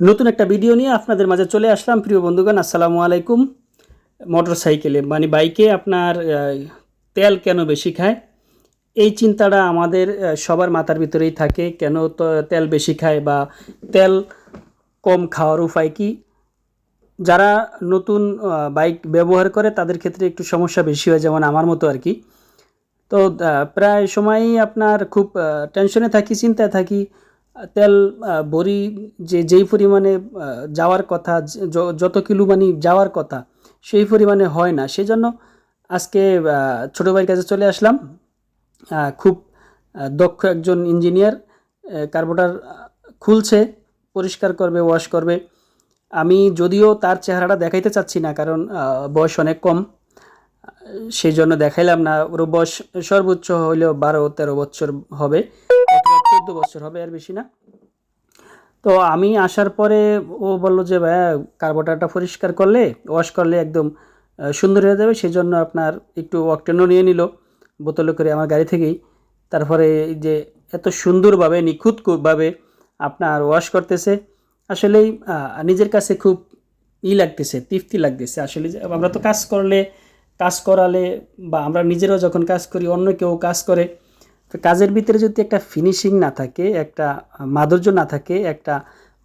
নতুন একটা ভিডিও নিয়ে আপনাদের মাঝে চলে আসলাম। প্রিয় বন্ধুগণ, আসসালামু আলাইকুম। মোটর সাইকেলে মানে বাইকে আপনার তেল কেন বেশি খায়? এই চিন্তাটা আমাদের সবার মাথার ভিতরেই থাকে, কেন তেল বেশি খায় বা তেল কম খাওয়ার উপায় কি? যারা নতুন বাইক ব্যবহার করে, তাদের ক্ষেত্রে একটু সমস্যা বেশি হয়, যেমন আমার মতো আর কি। তো প্রায় সময়ই আপনার খুব টেনশনে থাকি, চিন্তায় থাকি। তেল ভরি যে, যেই পরিমাণে যাওয়ার কথা যত কিলো মানে যাওয়ার কথা, সেই পরিমাণে হয় না। সেই জন্য আজকে ছোটো ভাইয়ের কাছে চলে আসলাম। খুব দক্ষ একজন ইঞ্জিনিয়ার কার্বোটার খুলছে, পরিষ্কার করবে, ওয়াশ করবে। আমি যদিও তার চেহারাটা দেখাইতে চাচ্ছি না, কারণ বয়স অনেক কম। সেই জন্য দেখাইলাম না। ওর বয়স সর্বোচ্চ হইলেও বারো, তেরো বছর হবে। চোদ্দ বছর হবে আর বেশি না। তো আমি আসার পরে ও বলল যে, ভাইয়া, কার্বোটারটা পরিষ্কার করলে ওয়াশ করলে একদম সুন্দর হয়ে যাবে। সেই জন্য আপনার একটু অকটেনও নিয়ে নিল, বোতলে করে আমার গাড়ি থেকেই। তারপরে যে এত সুন্দরভাবে, নিখুঁতভাবে আপনার ওয়াশ করতেছে, আসলেই নিজের কাছে খুব ই লাগতেছে, তৃপ্তি লাগতেছে। আসলে আমরা তো কাজ করলে, কাজ করালে বা আমরা নিজেরাও যখন কাজ করি, অন্য কেউ কাজ করে তো কাজের ভিতরে যদি একটা ফিনিশিং না থাকে, একটা মাধুর্য না থাকে, একটা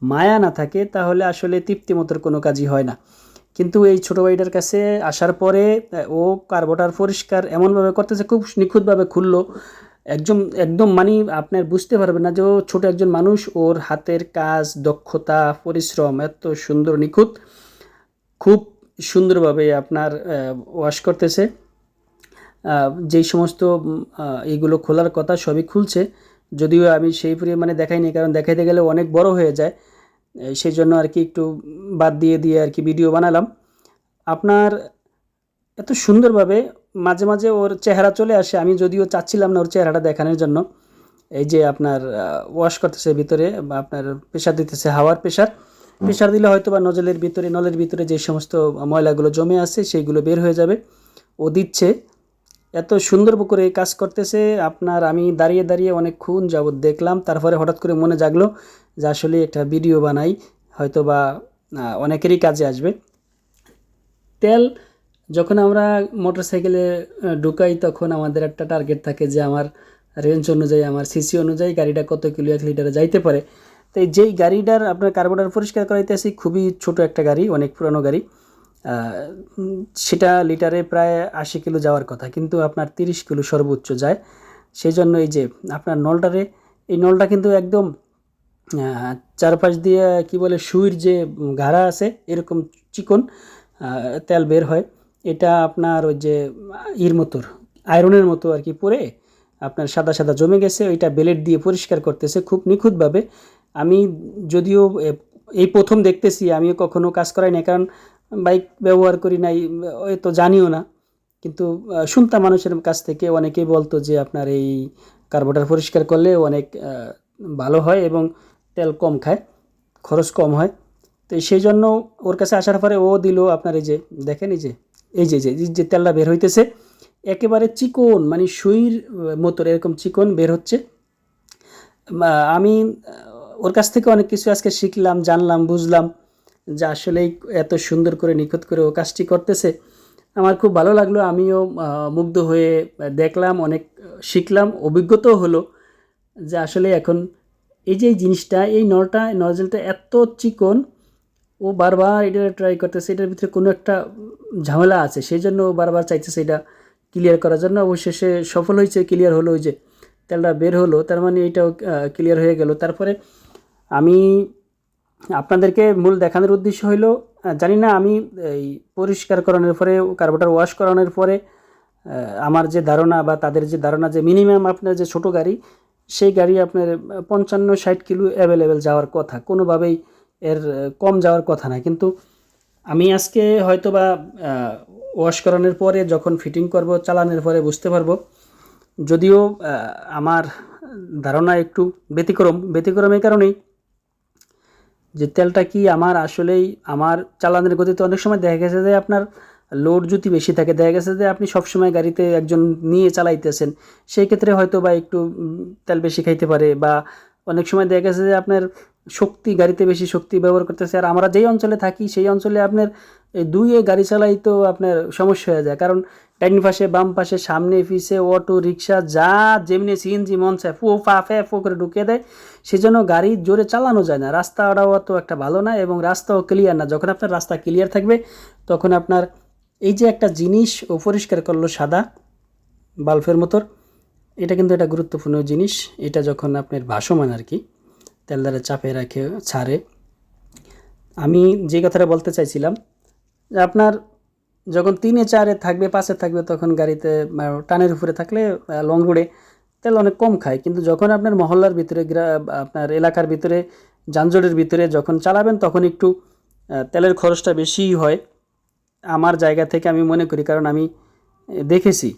মায়া না থাকে, তাহলে আসলে তৃপ্তিমতোর কোনো কাজই হয় না। কিন্তু এই ছোটো ভাইটার কাছে আসার পরে ও কার্বোটার পরিষ্কার এমনভাবে করতেছে, খুব নিখুঁতভাবে খুললো। একদম একদম মানে আপনার বুঝতে পারবেন না যে ও ছোটো একজন মানুষ, ওর হাতের কাজ, দক্ষতা, পরিশ্রম এত সুন্দর, নিখুঁত। খুব সুন্দরভাবে আপনার ওয়াশ করতেছে। যেই সমস্ত এইগুলো খোলার কথা সবই খুলছে। যদিও আমি সেই পরিমাণে দেখাইনি, কারণ দেখাইতে গেলে অনেক বড় হয়ে যায়। সেই জন্য আর কি একটু বাদ দিয়ে দিয়ে আর কি ভিডিও বানালাম। আপনার এত সুন্দরভাবে মাঝে মাঝে ওর চেহারা চলে আসে, আমি যদিও চাচ্ছিলাম না ওর চেহারাটা দেখানোর জন্য। এই যে আপনার ওয়াশ করতেছে ভিতরে বা আপনার প্রেশার দিতেছে, হাওয়ার প্রেশার প্রেশার দিলে হয়তো বা নজলের ভিতরে নলের ভিতরে যে সমস্ত ময়লাগুলো জমে আছে, সেইগুলো বের হয়ে যাবে। ও দিচ্ছে। এত সুন্দর করে এই কাজ করতেছে। আপনার আমি দাঁড়িয়ে দাঁড়িয়ে অনেকক্ষণ যাবৎ দেখলাম, তারপরে হঠাৎ করে মনে জাগলো যে আসলে একটা ভিডিও বানাই হয়তো বা অনেকেরই কাজে আসবে। তেল, যখন আমরা মোটর সাইকেলে ঢুকাই তখন আমাদের একটা টার্গেট থাকে যে আমার রেঞ্জ অনুযায়ী, আমার সিসি অনুযায়ী গাড়িটা কত কিলো এক লিটারে যাইতে পারে। তাই যেই গাড়িটার আপনার কার্বোটার পরিষ্কার করাইতে আসি খুবই ছোট একটা গাড়ি, অনেক পুরনো গাড়ি। সেটা লিটারে প্রায় আশি কিলো যাওয়ার কথা, কিন্তু আপনার তিরিশ কিলো সর্বোচ্চ যায়। সেই জন্য এই যে আপনার নলটারে, এই নলটা কিন্তু একদম চারপাশ দিয়ে কি বলে সুইর যে ঘাড়া আছে, এরকম চিকন তেল বের হয়। এটা আপনার ওই যে ইর মতোর, আয়রনের মতো আর কি পরে আপনার সাদা সাদা জমে গেছে, ওইটা বেলেট দিয়ে পরিষ্কার করতেছে খুব নিখুঁতভাবে। আমি যদিও এই প্রথম দেখতেছি, আমিও কখনো কাজ করাই না কারণ বাইক ব্যবহার করি নাই তো জানিও না। কিন্তু শুনতাম মানুষের কাছ থেকে, অনেকেই বলতো যে আপনার এই কার্বোটার পরিষ্কার করলে অনেক ভালো হয় এবং তেল কম খায়, খরচ কম হয়। তো সেই জন্য ওর কাছে আসার পরে ও দিল আপনার এই যে, দেখেন এই যে এই যে যে যে তেলটা বের হইতেছে, একেবারে চিকন মানে সুইর মতো এরকম চিকন বের হচ্ছে। আমি ওর কাছ থেকে অনেক কিছু আজকে শিখলাম, জানলাম, বুঝলাম। যে আসলেই এত সুন্দর করে নিখুঁত করে ও কাজটি করতেছে। আমার খুব ভালো লাগল, আমিও মুগ্ধ হয়ে দেখলাম, অনেক শিখলাম, অভিজ্ঞতাও হলো যে আসলে এখন এই যে জিনিসটা, এই নলটা, নজলটা এত চিকন, ও বারবার এটা ট্রাই করতেছে, এটার ভিতরে কোনো একটা ঝামেলা আছে সেই জন্য ও বারবার চাইতেছে এটা ক্লিয়ার করার জন্য। অবশেষে সফল হয়েছে ক্লিয়ার হলো ওই যে তেলটা বের হলো, তার মানে এটাও ক্লিয়ার হয়ে গেল। তারপরে আমি আপনাদেরকে মূল দেখানোর উদ্দেশ্য হইল জানি না, আমি এই পরিষ্কার করানোর পরে, কার্বোটার ওয়াশ করানোর পরে আমার যে ধারণা বা তাদের যে ধারণা যে মিনিমাম আপনার যে ছোট গাড়ি, সেই গাড়ি আপনার পঞ্চান্ন, ষাট কিলো অ্যাভেলেবেল যাওয়ার কথা। কোনোভাবেই এর কম যাওয়ার কথা না। কিন্তু আমি আজকে হয়তো বা ওয়াশ করানোর পরে, যখন ফিটিং করব, চালানোর পরে বুঝতে পারব। যদিও আমার ধারণা একটু ব্যতিক্রম। ব্যতিক্রম এই কারণেই যে তেলটা কি আমার আসলেই আমার চালানের গতিতে অনেক সময় দেখা গেছে যে আপনার লোড যদি বেশি থাকে, দেখা গেছে যে আপনি সবসময় গাড়িতে একজন নিয়ে চালাইতেছেন, সেই ক্ষেত্রে হয়তো বা একটু তেল বেশি খাইতে পারে বা অনেক সময় দেখা গেছে যে আপনার শক্তি, গাড়িতে বেশি শক্তি ব্যবহার করতেছে। আর আমরা যেই অঞ্চলে থাকি, সেই অঞ্চলে আপনার দুইয়ে গাড়ি চালাই তো আপনার সমস্যা হয়ে যায়। কারণ ডাইন পাশে, বাম পাশে, সামনে পিছে, অটো, রিক্সা, যা যেমনি সিএনজি মন চায়, ফু, ফা, ফে, ফু করে ঢুকিয়ে দেয়, সেজন্য গাড়ি জোরে চালানো যায় না। রাস্তা রাস্তাটাও অত একটা ভালো না এবং রাস্তাও ক্লিয়ার না। যখন আপনার রাস্তা ক্লিয়ার থাকবে, তখন আপনার এই যে একটা জিনিস ও পরিষ্কার করল সাদা বাল্বের মতোর, এটা কিন্তু একটা গুরুত্বপূর্ণ জিনিস। এটা যখন আপনার ভাসমান আর কি তেল দ্বারা চাপে রাখে ছাড়ে। আমি যে কথাটা বলতে চাইছিলাম, যে আপনার যখন তিনে চারে থাকবে পাশে থাকবে, তখন গাড়িতে টানের উপরে থাকলে লং রোডে তেল অনেক কম খায়। কিন্তু যখন আপনার মহল্লার ভিতরে আপনার এলাকার ভিতরে, যানজটের ভিতরে যখন চালাবেন, তখন একটু তেলের খরচটা বেশিই হয়। আমার জায়গা থেকে আমি মনে করি, কারণ আমি দেখেছি।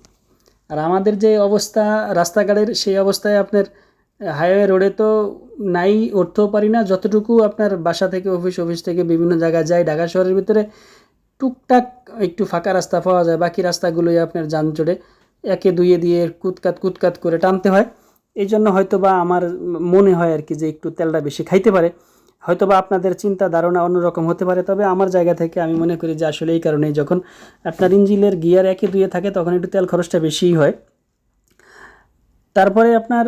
আর আমাদের যে অবস্থা, রাস্তাঘাটের সেই অবস্থায় আপনার হাইওয়ে রোডে তো নাই উঠতেও পারি না যতটুকু আপনার বাসা থেকে, অফিস অফিস থেকে বিভিন্ন জায়গায় যায়, ঢাকা শহরের ভিতরে টুকটাক একটু ফাঁকা রাস্তা পাওয়া যায়, বাকি রাস্তাগুলোই আপনার যানজটে একে দুইয়ে দিয়ে কুতকাত কুতকাত করে টানতে হয়। এই জন্য হয়তো বা আমার মনে হয় আর কি যে একটু তেলটা বেশি খাইতে পারে। হয়তো বা আপনাদের চিন্তা, ধারণা অন্যরকম হতে পারে, তবে আমার জায়গা থেকে আমি মনে করি যে আসলে এই কারণেই যখন আপনার ইঞ্জিনের গিয়ার একে দুয়ে থাকে, তখন একটু তেল খরচটা বেশিই হয়। তারপরে আপনার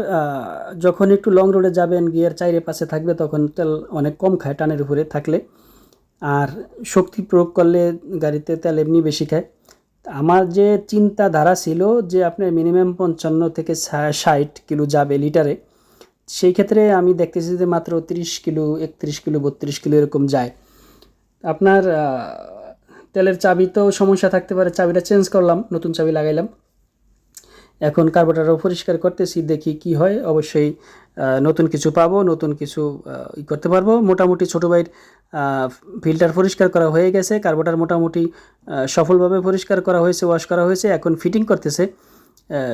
যখন একটু লং রোডে যাবেন গিয়ার চাইরে পাশে থাকবে, তখন তেল অনেক কম খায়, টানের উপরে থাকলে। আর শক্তি প্রয়োগ করলে গাড়িতে তেল এমনি বেশি খায়। আমার যে চিন্তাধারা ছিল যে আপনার মিনিমাম পঞ্চান্ন থেকে ষাট কিলো যাবে লিটারে সেই ক্ষেত্রে আমি দেখতেছি যে মাত্র তিরিশ কিলো, একত্রিশ কিলো, বত্রিশ কিলো এরকম যায়। আপনার তেলের চাবি তো সমস্যা থাকতে পারে, চাবিটা চেঞ্জ করলাম, নতুন চাবি লাগাইলাম। এখন কার্বোরেটরও পরিষ্কার করতেছি, দেখি কি হয়। অবশ্যই নতুন কিছু পাবো, নতুন কিছু ই করতে পারব। মোটামুটি ছোটো ভাইয়ের ফিল্টার পরিষ্কার করা হয়ে গেছে। কার্বোরেটর মোটামুটি সফলভাবে পরিষ্কার করা হয়েছে ওয়াশ করা হয়েছে। এখন ফিটিং করতেছে।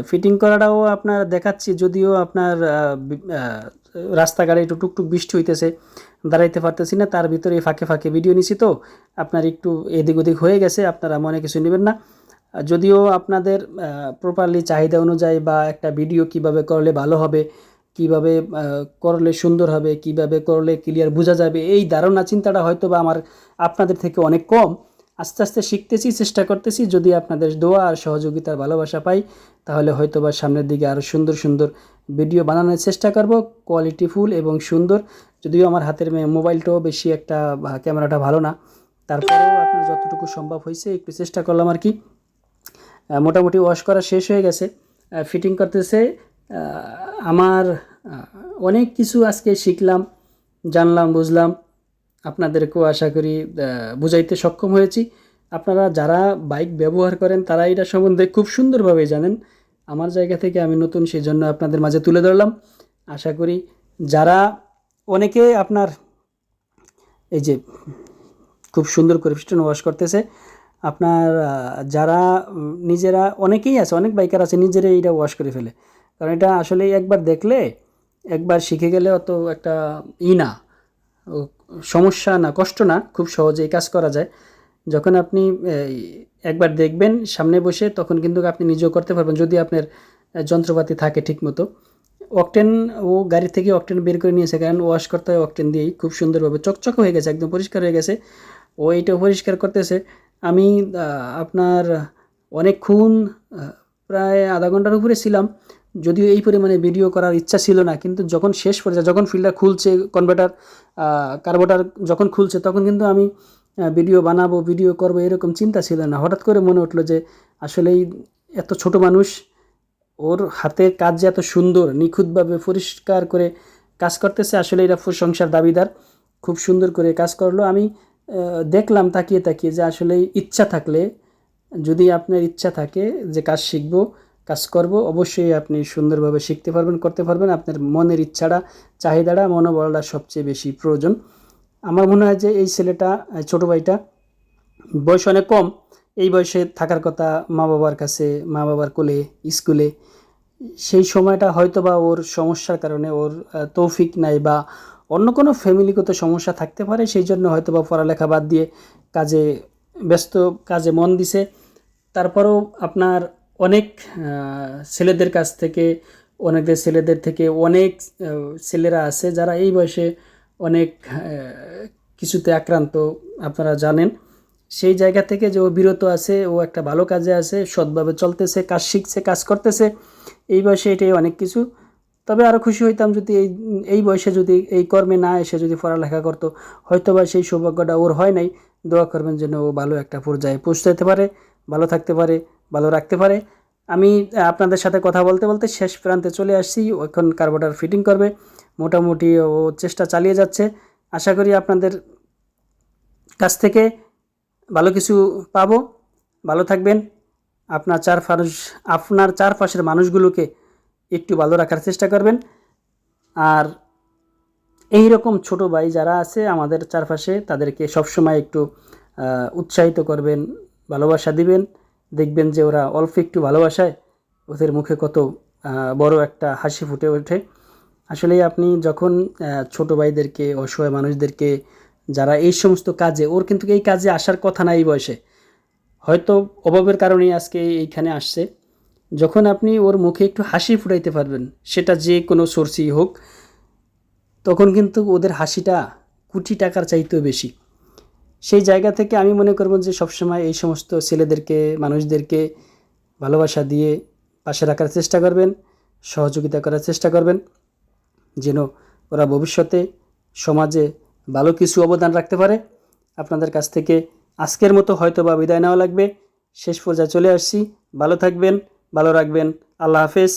ফিটিং করাটাও আপনার দেখাচ্ছি, যদিও আপনার রাস্তাঘাটে একটু টুকটুক বৃষ্টি হইতেছে, দাঁড়াইতে পারতেছি না। তার ভিতরে ফাঁকে ফাঁকে ভিডিও নিছি তো। আপনার একটু এদিক ওদিক হয়ে গেছে, আপনারা মনে কিছু নেবেন না। যদিও আপনাদের প্রপারলি চাহিদা অনুযায়ী বা একটা ভিডিও কীভাবে করলে ভালো হবে, কীভাবে করলে সুন্দর হবে, কীভাবে করলে ক্লিয়ার বোঝা যাবে, এই ধারণা চিন্তাটা হয়তো বা আমার আপনাদের থেকে অনেক কম। আস্তে আস্তে শিখতেছি, চেষ্টা করতেছি, যদি আপনাদের দোয়া আর সহযোগিতার ভালোবাসা পাই, তাহলে হয়তো বা সামনের দিকে আরও সুন্দর সুন্দর ভিডিও বানানোর চেষ্টা করব কোয়ালিটিফুল এবং সুন্দর। যদিও আমার হাতের মে- মোবাইলটাও বেশি একটা ক্যামেরাটা ভালো না। তারপরেও আপনার যতটুকু সম্ভব হয়েছে, একটু চেষ্টা করলাম আর কি। মোটামুটি ওয়াশ করা শেষ হয়ে গেছে। ফিটিং করতেছে। আমার অনেক কিছু আজকে শিখলাম, জানলাম, বুঝলাম। আপনাদেরকেও আশা করি বুঝাইতে সক্ষম হয়েছি। আপনারা যারা বাইক ব্যবহার করেন তারা এটা সম্বন্ধে খুব সুন্দরভাবে জানেন। আমার জায়গা থেকে আমি নতুন সেই জন্য আপনাদের মাঝে তুলে ধরলাম। আশা করি যারা, অনেকে আপনার, এই যে, খুব সুন্দর করে পিস্টন ওয়াশ করতেছে আপনার যারা নিজেরা, অনেকেই আছে, অনেক বাইকার আছে, নিজেরাই এটা ওয়াশ করে ফেলে। কারণ এটা আসলে একবার দেখলে, একবার শিখে গেলে অত একটা ই না সমস্যা না, কষ্ট না, খুব সহজে এই কাজ করা যায়। যখন আপনি একবার দেখবেন সামনে বসে, তখন কিন্তু আপনি নিজেও করতে পারবেন, যদি আপনার যন্ত্রপাতি থাকে ঠিকমতো। অকটেন ও গাড়ি থেকে অকটেন বের করে নিয়েছে, কারণ ওয়াশ করতে হয় অকটেন দিয়েই, খুব সুন্দরভাবে, চকচক হয়ে গেছে, একদম পরিষ্কার হয়ে গেছে। ও এইটা পরিষ্কার করতেছে আমি আপনার অনেকক্ষণ প্রায় আধা ঘণ্টার উপরে ছিলাম। যদিও এই পরিমাণে ভিডিও করার ইচ্ছা ছিল না, কিন্তু যখন শেষ পর্যায়ে, যখন ফিল্ডার খুলছে কনভার্টার কার্বোটার যখন খুলছে, তখন কিন্তু আমি ভিডিও বানাবো ভিডিও করব, এরকম চিন্তা ছিল না। হঠাৎ করে মনে উঠল যে, আসলেই এত ছোট মানুষ, ওর হাতের কাজ যে এত সুন্দর, নিখুঁতভাবে পরিষ্কার করে কাজ করতেছে, আসলে এরা প্রশংসার দাবিদার। খুব সুন্দর করে কাজ করল। আমি দেখলাম তাকিয়ে তাকিয়ে যে আসলে ইচ্ছা থাকলে, যদি আপনার ইচ্ছা থাকে যে কাজ শিখব, কাজ করব, অবশ্যই আপনি সুন্দরভাবে শিখতে পারবেন, করতে পারবেন। আপনার মনের ইচ্ছাটা, চাহিদাটা, মনোবলটা সবচেয়ে বেশি প্রয়োজন। আমার মনে হয় যে এই ছেলেটা ছোটো ভাইটা বয়স অনেক কম। এই বয়সে থাকার কথা মা বাবার কাছে মা বাবার কোলে, স্কুলে, সেই সময়টা হয়তো বা ওর সমস্যার কারণে ওর তৌফিক নাই বা অন্য কোনো ফ্যামিলিগত সমস্যা থাকতে পারে, সেই জন্য হয়তো বা পড়ালেখা বাদ দিয়ে কাজে ব্যস্ত, কাজে মন দিছে। তারপরেও আপনার অনেক ছেলেদের কাছ থেকে অনেকদের ছেলেদের থেকে অনেক ছেলেরা আছে যারা এই বয়সে অনেক কিছুতে আক্রান্ত, আপনারা জানেন। সেই জায়গা থেকে যে ও বিরত আছে, ও একটা ভালো কাজে আছে, সৎভাবে চলতেছে, কাজ শিখছে, কাজ করতেছে, এই বয়সে এটাই অনেক কিছু। তবে আরও খুশি হইতাম যদি এই এই বয়সে যদি এই কর্মে না এসে যদি পড়ালেখা করতো। হয়তো বা সেই সৌভাগ্যটা ওর হয় নাই। দোয়া করবেন যেন ও ভালো একটা পর্যায়ে পৌঁছতে পারে, ভালো থাকতে পারে, ভালো রাখতে পারে। আমি আপনাদের সাথে কথা বলতে বলতে শেষ প্রান্তে চলে আসছি। এখন কার্বোটার ফিটিং করবে। মোটামুটি ও চেষ্টা চালিয়ে যাচ্ছে। আশা করি আপনাদের কাছ থেকে ভালো কিছু পাবো। ভালো থাকবেন। আপনার চার ফানুষ আপনার চারপাশের মানুষগুলোকে একটু ভালো রাখার চেষ্টা করবেন। আর এই রকম ছোট ভাই যারা আছে, আমাদের চারপাশে তাদেরকে সবসময় একটু উৎসাহিত করবেন, ভালোবাসা দিবেন। দেখবেন যে ওরা অল্প একটু ভালোবাসায়, ওদের মুখে কত বড় একটা হাসি ফুটে ওঠে। আসলে আপনি যখন ছোট ভাইদেরকে, অসহায় মানুষদেরকে, যারা এই সমস্ত কাজে, ওর কিন্তু এই কাজে আসার কথা না এই বয়সে। হয়তো অভাবের কারণেই আজকে এইখানে আসছে। যখন আপনি ওর মুখে একটু হাসি ফুটাইতে পারবেন, সেটা যে কোনো সোর্সই হোক, তখন কিন্তু ওদের হাসিটা কোটি টাকার চাইতেও বেশি। সেই জায়গা থেকে আমি মনে করব যে সবসময় এই সমস্ত ছেলেদেরকে, মানুষদেরকে ভালোবাসা দিয়ে পাশে রাখার চেষ্টা করবেন, সহযোগিতা করার চেষ্টা করবেন, যেন ওরা ভবিষ্যতে সমাজে ভালো কিছু অবদান রাখতে পারে। আপনাদের কাছ থেকে আজকের মতো হয়তো বা বিদায় নেওয়া লাগবে। শেষ পর্যায়ে চলে আসছি। ভালো থাকবেন। ভালো রাখবেন। আল্লাহ হাফেজ।